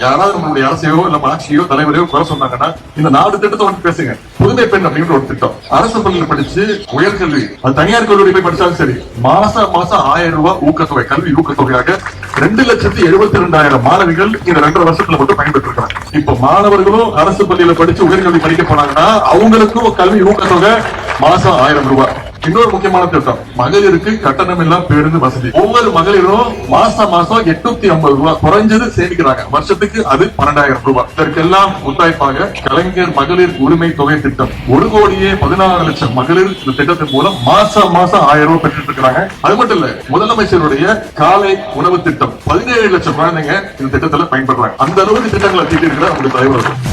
யாராவது நம்மளுடைய அரசையோ இல்ல ஆட்சியோ தலைவரையோ குறை சொன்னாங்கன்னா இந்த நாலு திட்டத்தை வந்து பேசுங்க. புதுமை பெண் அப்படின்ற ஒரு திட்டம். அரசு பள்ளியில் படிச்சு உயர்கல்வி அது தனியார் கல்லூரி போய் படிச்சாலும் சரி மாசம் மாசம் ஆயிரம் ரூபாய் ஊக்கத்தொகை கல்வி ஊக்கத்தொகையாக ரெண்டு லட்சத்தி எழுபத்தி ரெண்டாயிரம் மாணவிகள் இந்த ரெண்டரை வருஷத்துல மட்டும் பயன்பெற்று இருக்காங்க இப்ப மாணவர்களும் அரசு பள்ளியில படிச்சு உயர்கல்வி படிக்க போனாங்கன்னா அவங்களுக்கும் கல்வி ஊக்கத்தொகை மாசம் ஆயிரம் ரூபாய். இன்னொரு முக்கியமான திட்டம் மகளிருக்கு கட்டணம் எல்லாம் பேருந்து வசதி. ஒவ்வொரு மகளிரும் மாசம் மாசம் எட்நூத்தி ஐம்பது ரூபாய் குறைஞ்சது சேமிக்கிறாங்க. வருஷத்துக்கு அது பன்னெண்டாயிரம் ரூபாய். இதற்கெல்லாம் முத்தாய்ப்பாக கலைஞர் மகளிர் உரிமை தொகை திட்டம். ஒரு கோடியே பதினாறு லட்சம் மகளிர் இந்த திட்டத்தின் மூலம் மாசம் மாசம் ஆயிரம் ரூபாய் பெற்றுட்டு இருக்காங்க அது மட்டும் இல்ல முதலமைச்சருடைய காலை உணவு திட்டம். பதினேழு லட்சம் குழந்தைங்க இந்த திட்டத்துல பயன்படுறாங்க. அந்த அளவுக்கு திட்டங்களை தீட்டிருக்கிற இருக்கிற தலைவர்கள் தலைவர்